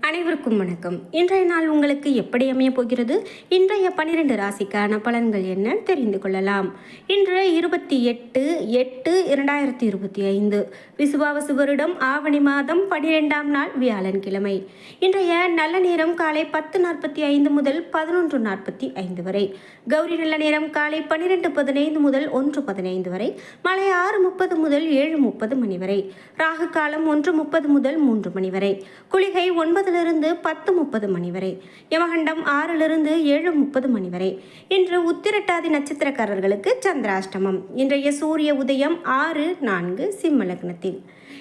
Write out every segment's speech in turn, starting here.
அனைவருக்கும் வணக்கம். இன்றைய நாள் உங்களுக்கு எப்படி அமைய போகிறது? இன்றைய பனிரெண்டு ராசிக்கான பலன்கள் என்ன தெரிந்து கொள்ளலாம். இன்று இருபத்தி எட்டு எட்டு இரண்டாயிரத்தி இருபத்தி ஐந்து. விசுவாவசு வருடம் ஆவணி மாதம் பனிரெண்டாம் நாள் வியாழன் கிழமை இன்றைய நல்ல நேரம் காலை பத்து நாற்பத்தி ஐந்து முதல் பதினொன்று நாற்பத்தி ஐந்து வரை. கௌரி நல்ல நேரம் காலை பனிரெண்டு பதினைந்து முதல் ஒன்று பதினைந்து வரை. மாலை ஆறு முப்பது முதல் ஏழு முப்பது மணி வரை. ராகு காலம் ஒன்று முப்பது முதல் மூன்று மணி வரை. குளிகை ஒன்பது ஒன்பதிலிருந்து பத்து முப்பது மணி வரை யமகண்டம் ஆறிலிருந்து ஏழு முப்பது மணி வரை. இன்று உத்திரட்டாதி நட்சத்திரக்காரர்களுக்கு சந்திராஷ்டமம். இன்றைய சூரிய உதயம் ஆறு நான்கு சிம்ம லக்னத்தில்.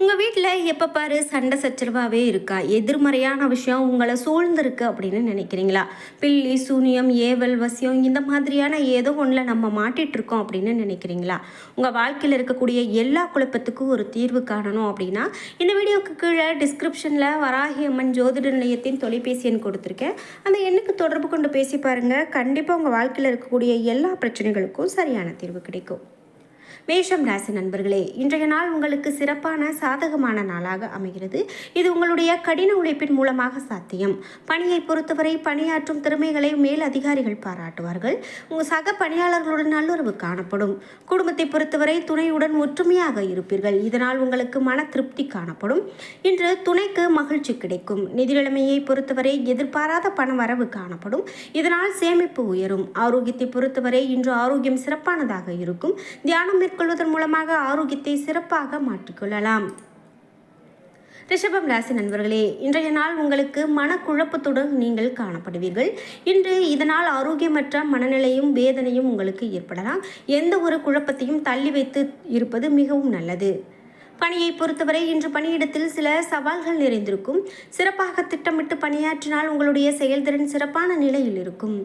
உங்கள் வீட்டில் எப்போ பாரு சண்டை சச்சரவாகவே இருக்கா? எதிர்மறையான விஷயம் உங்களை சூழ்ந்திருக்கு அப்படின்னு நினைக்கிறீங்களா? பில்லி சூனியம் ஏவல் வசியம் இந்த மாதிரியான ஏதோ ஒன்றில் நம்ம மாட்டிகிட்ருக்கோம் இருக்கோம் அப்படின்னு நினைக்கிறீங்களா? உங்கள் வாழ்க்கையில் இருக்கக்கூடிய எல்லா குழப்பத்துக்கும் ஒரு தீர்வு காணணும் அப்படின்னா இந்த வீடியோக்கு கீழே டிஸ்கிரிப்ஷனில் வராகி அம்மன் ஜோதிட நிலையத்தின் தொலைபேசி எண் கொடுத்துருக்கேன். அந்த எண்ணுக்கு தொடர்பு கொண்டு பேசி பாருங்கள் கண்டிப்பாக உங்கள் வாழ்க்கையில் இருக்கக்கூடிய எல்லா பிரச்சனைகளுக்கும் சரியான தீர்வு கிடைக்கும். மேஷம் ராசி நண்பர்களே இன்றைய நாள் உங்களுக்கு சிறப்பான சாதகமான நாளாக அமைகிறது. இது உங்களுடைய கடின உழைப்பின் மூலமாக சாத்தியம். பணியை பொறுத்தவரை பணியாற்றும் திறமைகளை மேல் அதிகாரிகள் பாராட்டுவார்கள். உங்கள் சக பணியாளர்களுடன் நல்லுறவு காணப்படும். குடும்பத்தை பொறுத்தவரை துணையுடன் ஒற்றுமையாக இருப்பீர்கள். இதனால் உங்களுக்கு மன திருப்தி காணப்படும். இன்று துணைக்கு மகிழ்ச்சி கிடைக்கும். நிதி நிலைமையை பொறுத்தவரை எதிர்பாராத பண வரவு காணப்படும். இதனால் சேமிப்பு உயரும். ஆரோக்கியத்தை பொறுத்தவரை இன்று ஆரோக்கியம் சிறப்பானதாக இருக்கும். தியானம் மேற்கொள்வதன் மூலமாக ஆரோக்கியத்தை சிறப்பாக மாற்றிக்கொள்ளலாம். ரிஷபம் ராசி நண்பர்களே இன்றைய நாள் உங்களுக்கு மனக்குழப்பத்துடன் நீங்கள் காணப்படுவீர்கள். இன்று இதனால் ஆரோக்கியமற்ற மனநிலையும் வேதனையும் உங்களுக்கு ஏற்படலாம். எந்த ஒரு குழப்பத்தையும் தள்ளி வைத்து இருப்பது மிகவும் நல்லது. பணியை பொறுத்தவரை இன்று பணியிடத்தில் சில சவால்கள் நிறைந்திருக்கும். சிறப்பாக திட்டமிட்டு பணியாற்றினால் உங்களுடைய செயல்திறன் சிறப்பான நிலையில் இருக்கும்.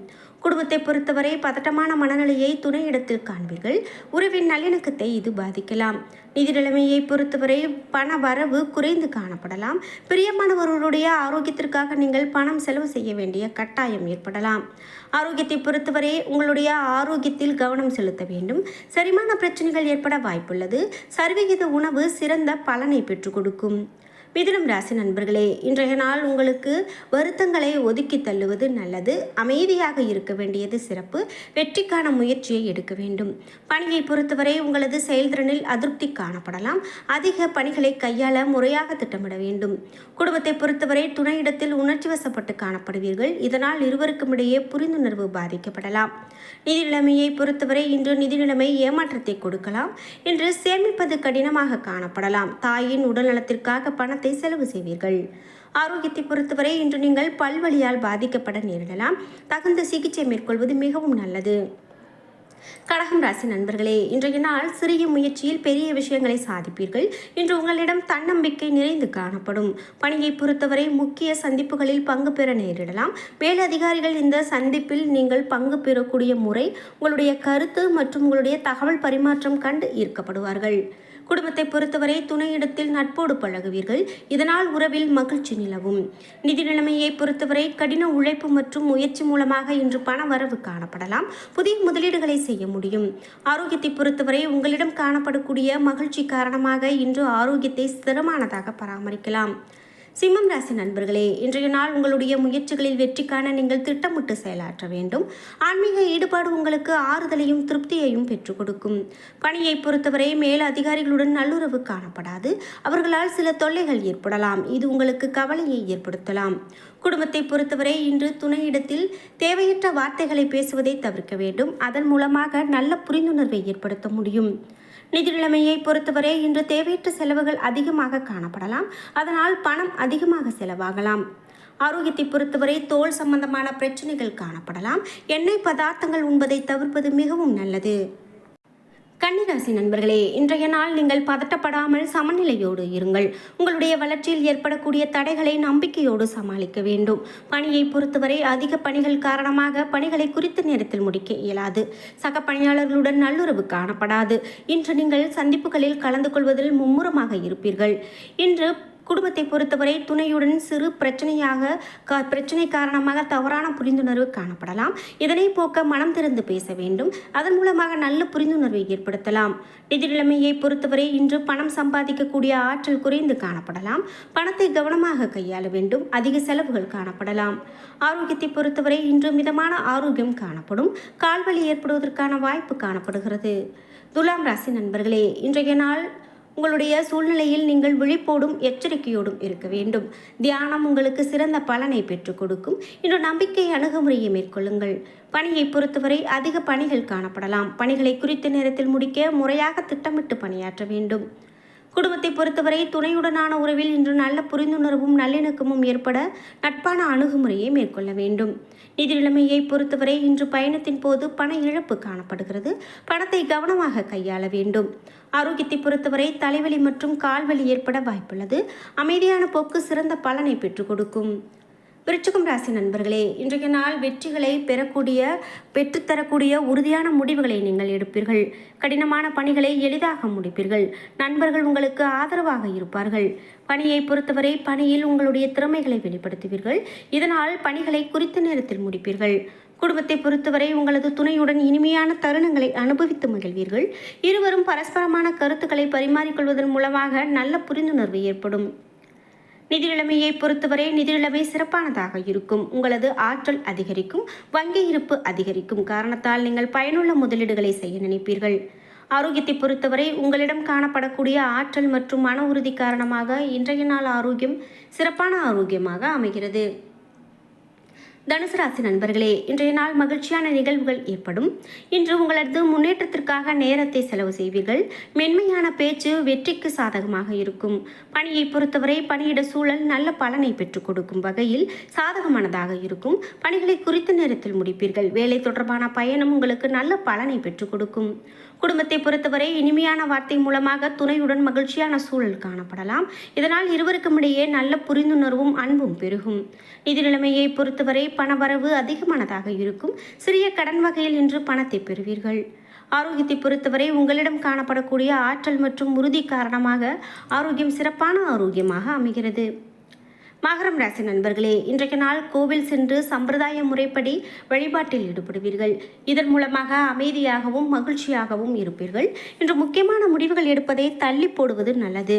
குடும்பத்தை பொறுத்தவரை பதட்டமான மனநிலையை துணையிடத்தில் காண்பீர்கள். உறவின் நல்லிணக்கத்தை இது பாதிக்கலாம். நிதி நிலைமையை பொறுத்தவரை பண வரவு குறைந்து காணப்படலாம். பிரியமானவர்களுடைய ஆரோக்கியத்திற்காக நீங்கள் பணம் செலவு செய்ய வேண்டிய கட்டாயம் ஏற்படலாம். ஆரோக்கியத்தை பொறுத்தவரை உங்களுடைய ஆரோக்கியத்தில் கவனம் செலுத்த வேண்டும். சரிமான பிரச்சனைகள் ஏற்பட வாய்ப்புள்ளது. சரிவிகித உணவு சிறந்த பலனை பெற்றுக் கொடுக்கும். மிதுனம் ராசி நண்பர்களே இன்றைய நாள் உங்களுக்கு வருத்தங்களை ஒதுக்கி தள்ளுவது நல்லது. அமைதியாக இருக்க வேண்டியது சிறப்பு. வெற்றிக்கான முயற்சியை எடுக்க வேண்டும். பணியை பொறுத்தவரை உங்களது செயல்திறனில் அதிருப்தி காணப்படலாம். அதிக பணிகளை கையாள முறையாக திட்டமிட வேண்டும். குடும்பத்தை பொறுத்தவரை துணையிடத்தில் உணர்ச்சி வசப்பட்டு காணப்படுவீர்கள். இதனால் இருவருக்கும் இடையே புரிந்துணர்வு பாதிக்கப்படலாம். நிதி நிலைமையை பொறுத்தவரை இன்று நிதி நிலைமை ஏமாற்றத்தை கொடுக்கலாம். இன்று சேமிப்பது கடினமாக காணப்படலாம். தாயின் உடல்நலத்திற்காக பணத்தை செலவு செய்வீர்கள். ஆரோக்கியத்தை பொறுத்தவரை இன்று நீங்கள் பல்வழியால் பாதிக்கப்பட நேரிடலாம். தகுந்த சிகிச்சை மேற்கொள்வது மிகவும் நல்லது. கடகம் ராசி நண்பர்களே இன்றைய நாள் சிறிய முயற்சியில் பெரிய விஷயங்களை சாதிப்பீர்கள். இன்று உங்களிடம் தன்னம்பிக்கை நிறைந்து காணப்படும். பணியை பொறுத்தவரை முக்கிய சந்திப்புகளில் பங்கு பெற நேரிடலாம். மேலதிகாரிகள் இந்த சந்திப்பில் நீங்கள் பங்கு பெறக்கூடிய முறை உங்களுடைய கருத்து மற்றும் உங்களுடைய தகவல் பரிமாற்றம் கண்டு ஈர்க்கப்படுவார்கள். குடும்பத்தை பொறுத்தவரை துணையிடத்தில் நட்போடு பழகுவீர்கள். இதனால் உறவில் மகிழ்ச்சி நிலவும். நிதி நிலைமையை பொறுத்தவரை கடின உழைப்பு மற்றும் முயற்சி மூலமாக இன்று பண வரவு காணப்படலாம். புதிய முதலீடுகளை செய்ய முடியும். ஆரோக்கியத்தை பொறுத்தவரை உங்களிடம் காணப்படக்கூடிய மகிழ்ச்சி காரணமாக இன்று ஆரோக்கியத்தை ஸ்திரமானதாக பராமரிக்கலாம். சிம்மம் ராசி நண்பர்களே இன்றைய நாள் உங்களுடைய முயற்சிகளில் வெற்றி காண நீங்கள் திட்டமிட்டு செயலாற்ற வேண்டும். ஆன்மீக ஈடுபாடு உங்களுக்கு ஆறுதலையும் திருப்தியையும் பெற்றுக் கொடுக்கும். பணியை பொறுத்தவரை மேல் அதிகாரிகளுடன் நல்லுறவு காணப்படாது. அவர்களால் சில தொல்லைகள் ஏற்படலாம். இது உங்களுக்கு கவலையை ஏற்படுத்தலாம். குடும்பத்தை பொறுத்தவரை இன்று துணையிடத்தில் தேவையற்ற வார்த்தைகளை பேசுவதை தவிர்க்க வேண்டும். அதன் மூலமாக நல்ல புரிந்துணர்வை ஏற்படுத்த முடியும். நிதி நிலைமையை பொறுத்தவரை இன்று தேவையற்ற செலவுகள் அதிகமாக காணப்படலாம். அதனால் பணம் அதிகமாக செலவாகலாம். ஆரோக்கியத்தை பொறுத்தவரை தோல் சம்பந்தமான பிரச்சனைகள் காணப்படலாம். எண்ணெய் பதார்த்தங்கள் உண்பதை தவிர்ப்பது மிகவும் நல்லது. கன்னிராசி நண்பர்களே இன்றைய நாள் நீங்கள் பதட்டப்படாமல் சமநிலையோடு இருங்கள். உங்களுடைய வளர்ச்சியில் ஏற்படக்கூடிய தடைகளை நம்பிக்கையோடு சமாளிக்க வேண்டும். பணியை பொறுத்தவரை அதிக பணிகள் காரணமாக பணிகளை குறித்த நேரத்தில் முடிக்க இயலாது. சக பணியாளர்களுடன் நல்லுறவு காணப்படாது. இன்று நீங்கள் சந்திப்புகளில் கலந்து கொள்வதில் மும்முரமாக இருப்பீர்கள். இன்று குடும்பத்தை பொறுத்தவரை துணையுடன் சிறு பிரச்சனையாக கா பிரச்சனை காரணமாக தவறான புரிந்துணர்வு காணப்படலாம். இதனை போக்க மனம் திறந்து பேச வேண்டும். அதன் மூலமாக நல்ல புரிந்துணர்வை ஏற்படுத்தலாம். நிதிநிலைமையை பொறுத்தவரை இன்று பணம் சம்பாதிக்கக்கூடிய ஆற்றல் குறைந்து காணப்படலாம். பணத்தை கவனமாக கையாள வேண்டும். அதிக செலவுகள் காணப்படலாம். ஆரோக்கியத்தை பொறுத்தவரை இன்று மிதமான ஆரோக்கியம் காணப்படும். கால்வலி ஏற்படுவதற்கான வாய்ப்பு காணப்படுகிறது. துலாம் ராசி நண்பர்களே இன்றைய நாள் உங்களுடைய சூழ்நிலையில் நீங்கள் விழிப்போடும் எச்சரிக்கையோடும் இருக்க வேண்டும். தியானம் உங்களுக்கு சிறந்த பலனை பெற்றுக் கொடுக்கும். இன்று நம்பிக்கை அணுகுமுறையை மேற்கொள்ளுங்கள். பணியை பொறுத்தவரை அதிக பணிகள் காணப்படலாம். பணிகளை குறித்த நேரத்தில் முடிக்க முறையாக திட்டமிட்டு பணியாற்ற வேண்டும். குடும்பத்தை பொறுத்தவரை துணையுடனான உறவில் இன்று நல்ல புரிந்துணர்வும் நல்லிணக்கமும் ஏற்பட நட்பான அணுகுமுறையை மேற்கொள்ள வேண்டும். நிதி நிலைமையை பொறுத்தவரை இன்று பயணத்தின் போது பண இழப்பு காணப்படுகிறது. பணத்தை கவனமாக கையாள வேண்டும். ஆரோக்கியத்தை பொறுத்தவரை தலைவலி மற்றும் கால்வலி ஏற்பட வாய்ப்புள்ளது. அமைதியான போக்கு சிறந்த பலனை பெற்றுக் கொடுக்கும். விருச்சிகம் ராசி நண்பர்களே இன்றைய நாள் வெற்றிகளை பெறக்கூடிய பெற்றுத்தரக்கூடிய உறுதியான முடிவுகளை நீங்கள் எடுப்பீர்கள். கடினமான பணிகளை எளிதாக முடிப்பீர்கள். நண்பர்கள் உங்களுக்கு ஆதரவாக இருப்பார்கள். பணியை பொறுத்தவரை பணியில் உங்களுடைய திறமைகளை வெளிப்படுத்துவீர்கள். இதனால் பணிகளை குறித்த நேரத்தில் முடிப்பீர்கள். குடும்பத்தை பொறுத்தவரை உங்களது துணையுடன் இனிமையான தருணங்களை அனுபவித்து மகிழ்வீர்கள். இருவரும் பரஸ்பரமான கருத்துக்களை பரிமாறிக்கொள்வதன் மூலமாக நல்ல புரிந்துணர்வு ஏற்படும். நிதி நிலைமையை பொறுத்தவரை நிதி நிலைமை சிறப்பானதாக இருக்கும். உங்களது ஆற்றல் அதிகரிக்கும் வங்கி இருப்பு அதிகரிக்கும் காரணத்தால் நீங்கள் பயனுள்ள முதலீடுகளை செய்ய நினைப்பீர்கள். ஆரோக்கியத்தை பொறுத்தவரை உங்களிடம் காணப்படக்கூடிய ஆற்றல் மற்றும் மன உறுதி காரணமாக இன்றைய நாள் ஆரோக்கியம் சிறப்பான ஆரோக்கியமாக அமைகிறது. தனுசு ராசி நண்பர்களே இன்றைய நாள் மகிழ்ச்சியான நிகழ்வுகள் ஏற்படும். இன்று உங்களது முன்னேற்றத்திற்காக நேரத்தை செலவு செய்வீர்கள். மென்மையான பேச்சு வெற்றிக்கு சாதகமாக இருக்கும். பணியை பொறுத்தவரை பணியிட சூழல் நல்ல பலனை பெற்றுக் கொடுக்கும் வகையில் சாதகமானதாக இருக்கும். பணிகளை குறித்த நேரத்தில் முடிப்பீர்கள். வேலை தொடர்பான பயணம் உங்களுக்கு நல்ல பலனை பெற்றுக் கொடுக்கும். குடும்பத்தை பொறுத்தவரை இனிமையான வார்த்தை மூலமாக துணையுடன் மகிழ்ச்சியான சூழல் காணப்படலாம். இதனால் இருவருக்கும் இடையே நல்ல புரிந்துணர்வும் அன்பும் பெருகும். நிதி நிலைமையை பொறுத்தவரை பணவரவு அதிகமானதாக இருக்கும். சிறிய கடன் வகையில் இன்று பணத்தை பெறுவீர்கள். ஆரோக்கியத்தை பொறுத்தவரை உங்களிடம் காணப்படக்கூடிய ஆற்றல் மற்றும் உறுதி காரணமாக ஆரோக்கியம் சிறப்பான ஆரோக்கியமாக அமைகிறது. மகரம் ராசி நண்பர்களே இன்றைக்கு நாள் கோவில் சென்று சம்பிரதாய முறைப்படி வழிபாட்டில் ஈடுபடுவீர்கள். இதன் மூலமாக அமைதியாகவும் மகிழ்ச்சியாகவும் இருப்பீர்கள். இன்று முக்கியமான முடிவுகள் எடுப்பதை தள்ளி போடுவது நல்லது.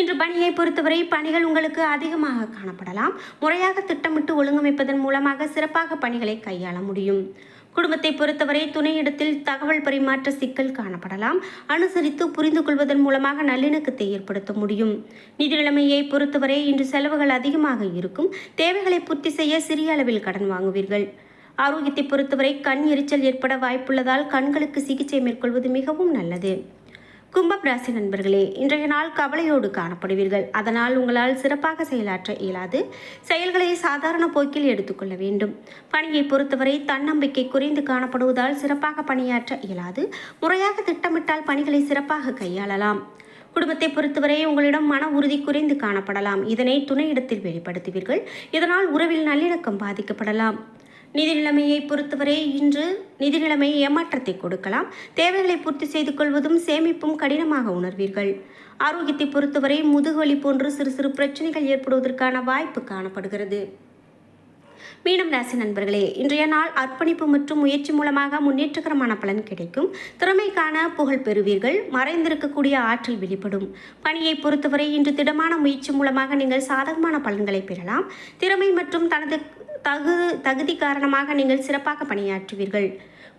இன்று பணியை பொறுத்தவரை பணிகள் உங்களுக்கு அதிகமாக காணப்படலாம். முறையாக திட்டமிட்டு ஒழுங்கமைப்பதன் மூலமாக சிறப்பாக பணிகளை கையாள முடியும். குடும்பத்தை பொறுத்தவரை துணையிடத்தில் தகவல் பரிமாற்ற சிக்கல் காணப்படலாம். அனுசரித்து புரிந்து கொள்வதன் மூலமாக நல்லிணக்கத்தை ஏற்படுத்த முடியும். நிதி நிலைமையை பொறுத்தவரை இன்று செலவுகள் அதிகமாக இருக்கும். தேவைகளை பூர்த்தி செய்ய சிறிய அளவில் கடன் வாங்குவீர்கள். ஆரோக்கியத்தை பொறுத்தவரை கண் எரிச்சல் ஏற்பட வாய்ப்புள்ளதால் கண்களுக்கு சிகிச்சை மேற்கொள்வது மிகவும் நல்லது. கும்பம் ராசி நண்பர்களே இன்றைய நாள் கவலையோடு காணப்படுவீர்கள். அதனால் உங்களால் சிறப்பாக செயலாற்ற இயலாது. செயல்களை சாதாரண போக்கில் எடுத்துக்கொள்ள வேண்டும். பணியை பொறுத்தவரை தன்னம்பிக்கை குறைந்து காணப்படுவதால் சிறப்பாக பணியாற்ற இயலாது. முறையாக திட்டமிட்டால் பணிகளை சிறப்பாக கையாளலாம். குடும்பத்தை பொறுத்தவரை உங்களிடம் மன உறுதி குறைந்து காணப்படலாம். இதனை துணையிடத்தில் வெளிப்படுத்துவீர்கள். இதனால் உறவில் நல்லிணக்கம் பாதிக்கப்படலாம். நிதி நிலைமையை பொறுத்தவரை இன்று நிதி நிலைமை ஏமாற்றத்தை கொடுக்கலாம். தேவைகளை பூர்த்தி செய்து கொள்வதும் சேமிப்பும் கடினமாக உணர்வீர்கள். ஆரோக்கியத்தை பொறுத்தவரை முதுகுவலி போன்று சிறு சிறு பிரச்சனைகள் ஏற்படுவதற்கான வாய்ப்பு காணப்படுகிறது. மீனம் ராசி நண்பர்களே இன்றைய நாள் அர்ப்பணிப்பு மற்றும் முயற்சி மூலமாக முன்னேற்றகரமான பலன் கிடைக்கும். திறமைக்கான புகழ் பெறுவீர்கள். மறைந்திருக்கக்கூடிய ஆற்றல் வெளிப்படும். பணியை பொறுத்தவரை இன்று திடமான முயற்சி மூலமாக நீங்கள் சாதகமான பலன்களை பெறலாம். திறமை மற்றும் தனது தகு தகுதி காரணமாக நீங்கள் சிறப்பாக பணியாற்றுவீர்கள்.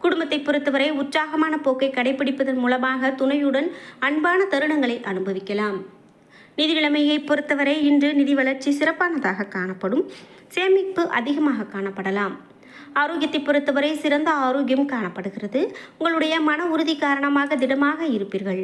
குடும்பத்தை பொறுத்தவரை உற்சாகமான போக்கை கடைபிடிப்பதன் மூலமாக துணையுடன் அன்பான தருணங்களை அனுபவிக்கலாம். நிதி நிலைமையை பொறுத்தவரை இன்று நிதி வளர்ச்சி சிறப்பானதாக காணப்படும். சேமிப்பு அதிகமாக காணப்படலாம். ஆரோக்கியத்தை பொறுத்தவரை சிறந்த ஆரோக்கியம் காணப்படுகிறது. உங்களுடைய மன உறுதி காரணமாக திடமாக இருப்பீர்கள்.